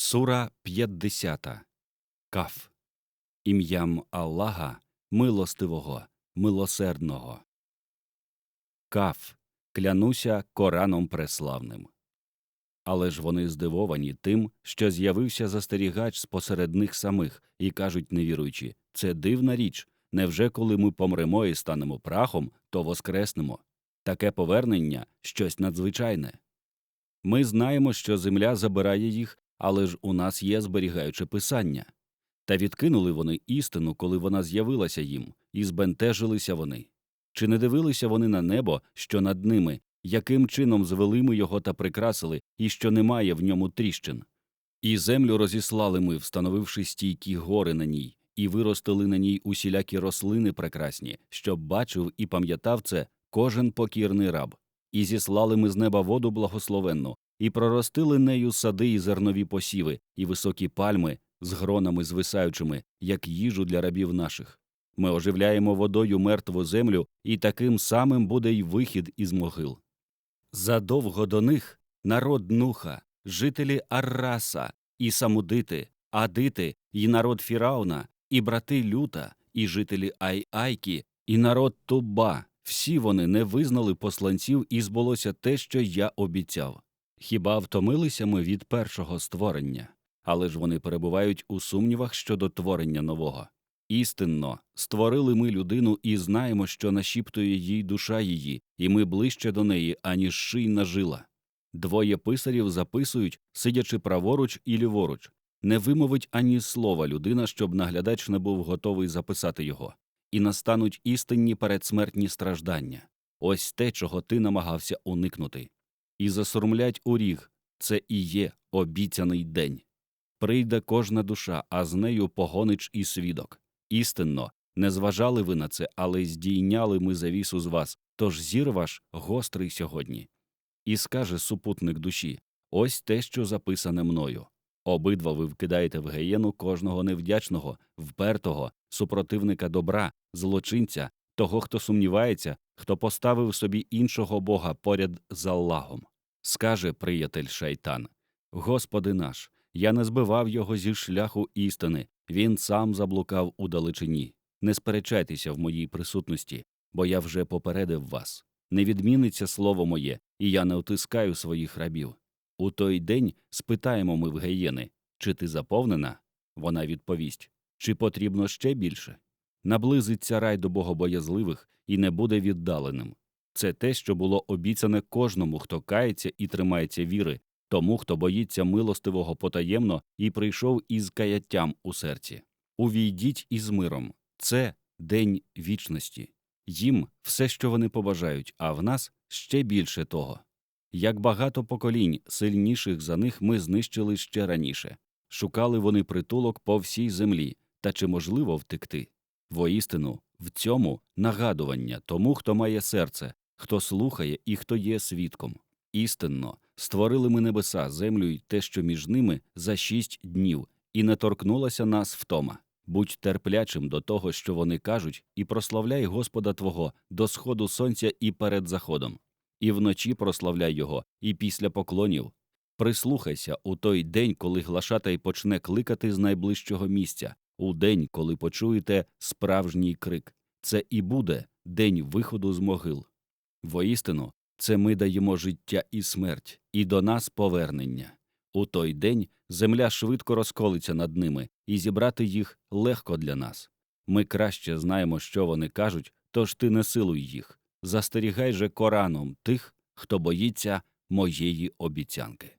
Сура 50. Каф. Ім'ям Аллаха, милостивого, милосердного. Каф. Клянуся Кораном преславним. Але ж вони здивовані тим, що з'явився застерігач спосеред них самих, і кажуть невіруючі, це дивна річ. Невже коли ми помремо і станемо прахом, то воскреснемо? Таке повернення щось надзвичайне. Ми знаємо, що земля забирає їх, але ж у нас є зберігаюче писання. Та відкинули вони істину, коли вона з'явилася їм, і збентежилися вони. Чи не дивилися вони на небо, що над ними, яким чином звели ми його та прикрасили, і що немає в ньому тріщин? І землю розіслали ми, встановивши стійкі гори на ній, і виростили на ній усілякі рослини прекрасні, щоб бачив і пам'ятав це кожен покірний раб. І зіслали ми з неба воду благословенну, і проростили нею сади і зернові посіви, і високі пальми з гронами звисаючими, як їжу для рабів наших. Ми оживляємо водою мертву землю, і таким самим буде й вихід із могил. Задовго до них народ Нуха, жителі Арраса, і Самудити, Адити, і народ Фірауна, і брати Люта, і жителі Ай-Айкі, і народ Туба. Всі вони не визнали посланців, і збулося те, що я обіцяв. Хіба втомилися ми від першого створення, але ж вони перебувають у сумнівах щодо творення нового. Істинно, створили ми людину і знаємо, що нашіптує їй душа її, і ми ближче до неї, аніж шийна жила. Двоє писарів записують, сидячи праворуч і ліворуч. Не вимовить ані слова людина, щоб наглядач не був готовий записати його, і настануть істинні передсмертні страждання. Ось те, чого ти намагався уникнути. І засурмлять у ріг це і є обіцяний день. Прийде кожна душа, а з нею погонич і свідок. Істинно, не зважали ви на це, але здійняли ми завісу з вас, тож зір ваш гострий сьогодні. І скаже супутник душі ось те, що записане мною. Обидва ви вкидаєте в геєну кожного невдячного, впертого, супротивника добра, злочинця, того, хто сумнівається, хто поставив собі іншого бога поряд з Аллахом. Скаже приятель шайтан Господи наш, я не збивав його зі шляху істини, він сам заблукав у далечині. Не сперечайтеся в моїй присутності, бо я вже попередив вас. Не відміниться слово моє, і я не утискаю своїх рабів. У той день спитаємо ми в геєни, чи ти заповнена? Вона відповість, чи потрібно ще більше. Наблизиться рай до богобоязливих і не буде віддаленим. Це те, що було обіцяне кожному, хто кається і тримається віри, тому, хто боїться милостивого потаємно і прийшов із каяттям у серці. Увійдіть із миром це день вічності. Їм все, що вони побажають, а в нас ще більше того. Як багато поколінь, сильніших за них ми знищили ще раніше, шукали вони притулок по всій землі, та чи можливо втекти? Воістину, в цьому нагадування тому, хто має серце, хто слухає і хто є свідком. Істинно, створили ми небеса, землю й те, що між ними за шість днів, і не торкнулася нас втома. Будь терплячим до того, що вони кажуть, і прославляй Господа Твого до сходу сонця і перед заходом, і вночі прославляй Його, і після поклонів. Прислухайся у той день, коли глашатай почне кликати з найближчого місця, у день, коли почуєте справжній крик. Це і буде день виходу з могил. Воістину, це ми даємо життя і смерть, і до нас повернення. У той день земля швидко розколиться над ними, і зібрати їх легко для нас. Ми краще знаємо, що вони кажуть, тож ти не силуй їх. Застерігай же Кораном тих, хто боїться моєї обіцянки.